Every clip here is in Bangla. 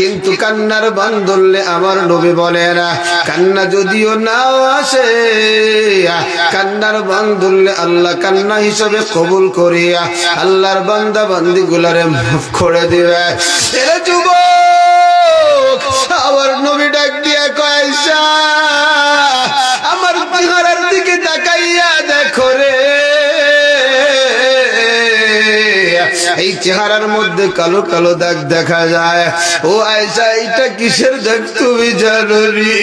কিন্তু কান্নার বান ধরলে আমার নবী বলে না, কান্না যদিও নাও আসে, কান্নার বান ধরলে আল্লাহ কান্না হিসাবে কবুল করিয়া আল্লাহর বান্দা বান্দি গুলারে মাফ করে দিবে। যুবক, আমার নবী ডাক দিয়ে কয়েসা আমার চেহারার মধ্যে কালো কালো দাগ দেখা যায়। ও আয়সা এইটা কিসের দাগ? তুমি জানো নি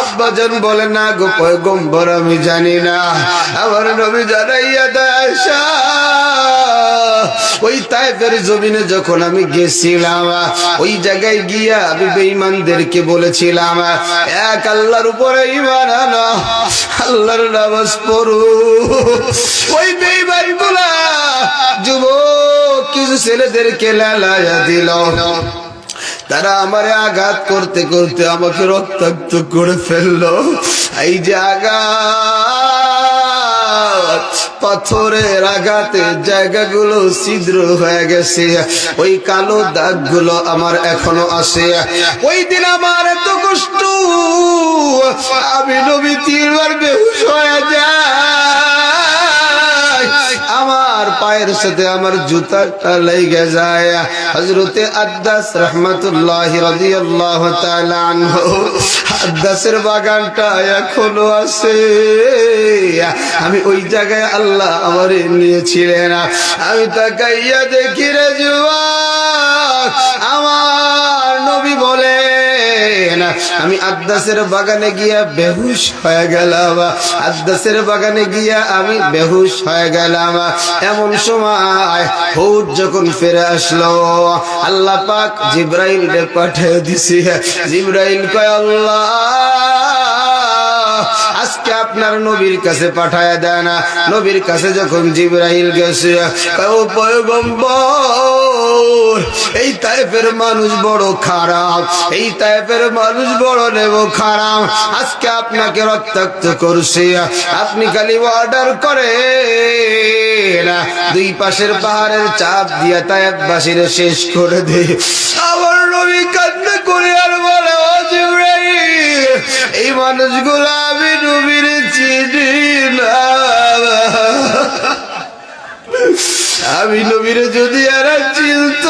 আব্বাজান বলে, না গো, পয়গম্বর, আমি জানি না। আমার নবী জানাইয়া দেয় ওই তাইফের জমিনে যখন আমি গেছিলাম, ওই জায়গায় গিয়া আমি বেঈমানদেরকে বলেছিলাম, এক আল্লাহর উপরে ইমান আনা, আল্লাহর নামাজ পড়ু। ওই বেঈমানগুলা যুবক ছেলেদেরকে লালায়া দিল। তারা আমারে আঘাত করতে করতে আমাকে রক্তাক্ত করে ফেলল। এই যে আঘাত, পাথরের আঘাতে জায়গাগুলো ছিদ্র হয়ে গেছে। ওই কালো দাগগুলো আমার এখনও আছে। ওই দিন আমার এত কষ্ট, আমি নবী তিনবার বেহুশ হয়ে যায় পায়ের সাথে আমার জুতাটা লেগে যায়। হজরতে আদাস রহমতুল্লাহ আদাসের বাগানটা এখনও আছে। আমি ওই জায়গায় আল্লাহ আমার নিয়েছিলেন। আমি তাকাইয়া দেখি রে যুবক আমার নবী বলে আমি আদাসের বাগানে গিয়া বেহুশ হয়ে গেলাম আদাসের বাগানে গিয়া আমি বেহুশ হয়ে গেলাম। এমন সময় হুদ যখন ফিরে আসলো, আল্লাহ পাক জিব্রাইল পাঠিয়ে দিছি। জিব্রাইল কয়, আল্লাহ আজকে আপনার নবীর কাছে পাঠায় দেয় না। নবীর কাছে যখন জিব্রাইল গেছে এই তাইফের মানুষ বড় খারাপ, এই তাইফের মানুষ বড় নেব খারাপ। আজকে আপনাকে রক্তাক্ত করছে। আপনি খালি অর্ডার করে না দুই পাশের পাহাড়ের চাপ দিয়া তাইফবাসীর শেষ করে দে। আমার নবী কান্না করে আর বলে এই মানুষগুলো আমি নবীর চিনি না। আমি নবীর যদি আর চিনত।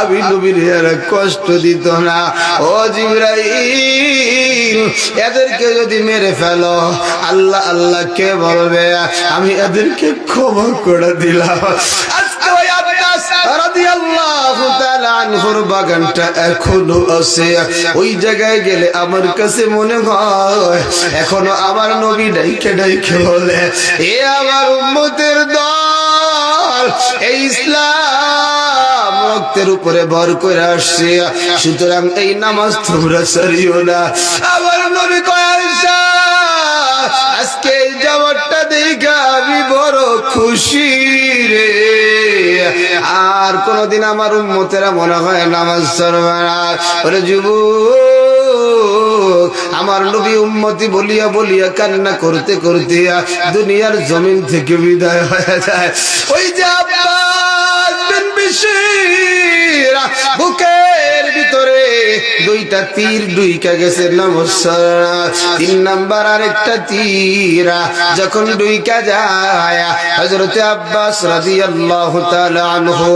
আমি নবীর আর কষ্ট দিত না। ও জিব্রাইল, এদেরকে যদি মেরে ফেলো, আল্লাহ আল্লাহ কে বলবে, আমি এদেরকে ক্ষমা করে দিলাম আজকে ওই আব্বাস রাদিয়াল্লাহু তাআলা বাগানটা এখনও আছে। ওই জায়গায় গেলে আমার কাছে মনে হয়, এখনও আমার নবী ডাইকে ডাইকে বলে, এ আমার উম্মতের দল এই ইসলাম রক্তের উপরে ভর করে আসছে। সুতরাং এই নামাজ তোমরা সরিও না। আমার নবী কয় আজকে এই দেখে আর কোনদিন আমার উম্মতেরা মনে হয় নামাজ চলবে না। ওরে যুবক, আমার নবী উম্মতি বলিয়া বলিয়া কান্না করতে করতে দুনিয়ার জমিন থেকে বিদায় হয়ে যায়। ওই যে আব্বাস বিন ভিতরে দুইটা তীর দুইকা গেছে তিন নাম্বার আরেকটা তীর, যখন দুইকা যায়, হযরতে আব্বাস রাদিয়াল্লাহু তাআলা আনহু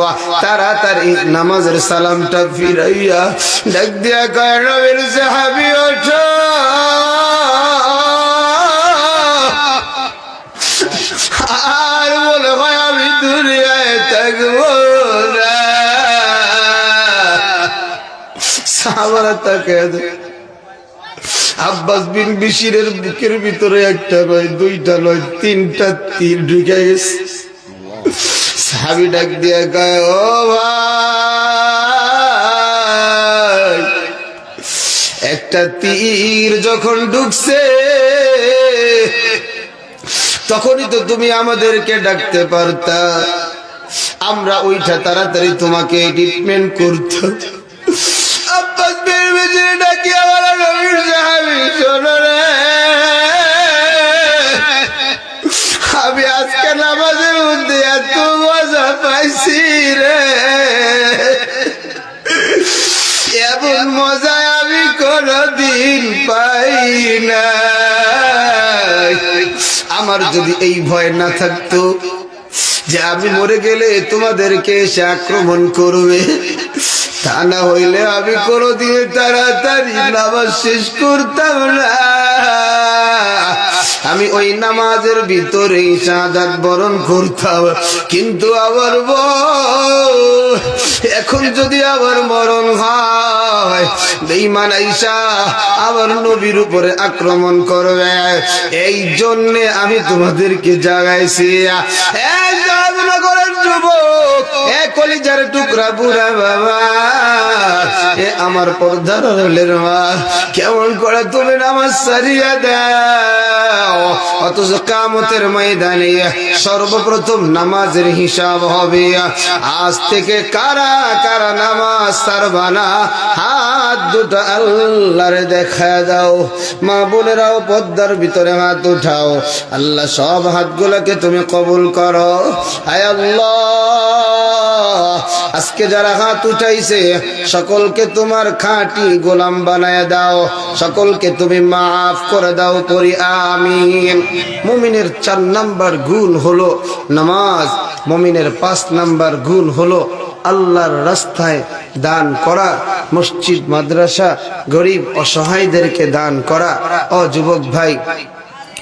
তাড়াতাড়ি নামাজের সালামটা ফিরাইয়া ডাক দিয়া কয়, নবীর সাহাবী, ওঠো। আর মনে হয় আমি দুনিয়ায় থাকব না। আব্বাস বিন বিশিরের বুকের ভিতরে একটা নয়, দুইটা নয়, তিনটা তীর ঢুকে গেছে। সাহাবি ডাক দিয়ে গায় ও ভাই, একটা তীর যখন ঢুকছে, তখনই তো তুমি আমাদেরকে ডাকতে পারতা। আমরা ওইটা তাড়াতাড়ি তোমাকে ট্রিটমেন্ট করতাম মুরব্বীর ভিতরে ডাকি আমার নবীর সাহাবি, শোনো রে। আমি আজকে নামাজের মধ্যে এত মজা পাইছি রে। এমন মজা আমি কোনদিন পাই না আমার যদি এই ভয় না থাকতো যে আমি মরে গেলে তোমাদেরকে এসে আক্রমণ করবে। তা না হইলে আমি কোনোদিন তাড়াতাড়ি নামাজ শেষ করতাম না। আমি ওই নামাজের ভিতরে সাদাত বরণ করতাম। কিন্তু আবার এখন যদি আবার মরণ হয়, বেঈমান আইসা আবার নবীর উপরে আক্রমণ করবে। এই জন্যে আমি তোমাদেরকে জাগাইছি। কলিজার টুকরা বুড়া বাবা। আমার পর্দার রলের মা। কেমন করে তুমি নামাজ সারিয়া দাও? অথচ কামতের ময়দানে সর্বপ্রথম নামাজের হিসাব হবে। আজ থেকে কারা কারা নামাজ সারবানা হাত দুটো আল্লাহর দেখা দাও। মা বোনেরাও পদ্মার ভিতরে হাত উঠাও। আল্লাহ সব হাতগুলোকে তুমি কবুল করো। হায় আল্লাহ, আজকে যারা হাত উঠাইছে, সকলকে তোমার খাঁটি গোলাম বানায় দাও। সকলকে তুমি মাফ করে দাও করি আমিন। মুমিনের চার নাম্বার গুণ হলো নামাজ। মুমিনের পাঁচ নাম্বার গুণ হলো আল্লাহর রাস্তায় দান করা, মসজিদ, মাদ্রাসা, গরিব, অসহায়দেরকে দান করা। ও যুবক ভাই,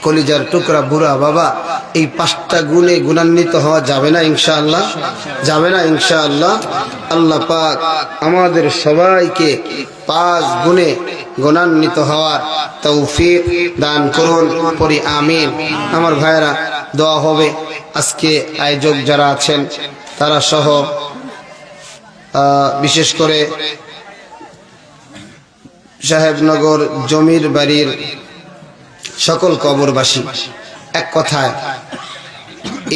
কলিজার টুকরা বুড়া বাবা, এই পাঁচটা গুণে গুণান্বিত হওয়া যাবে না ইনশাআল্লাহ? যাবে না ইনশাআল্লাহ? আল্লাহ পাক আমাদের সবাইকে পাঁচ গুণে গুণান্বিত হওয়ার তৌফিক দান করুন পরি আমিন। আমার ভাইরা দোয়া হবে। আজকে আয়োজক যারা আছেন, তারা সহ বিশেষ করে সাহেবনগর জমির বাড়ির সকল কবরবাসী। এক কথায়,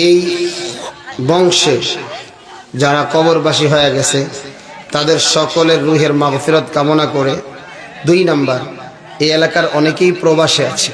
এই বংশে যারা কবরবাসী হয়ে গেছে, তাদের সকলের রুহের মাগফিরত কামনা করে দুই নাম্বার, এই এলাকার অনেকেই প্রবাসে আছে।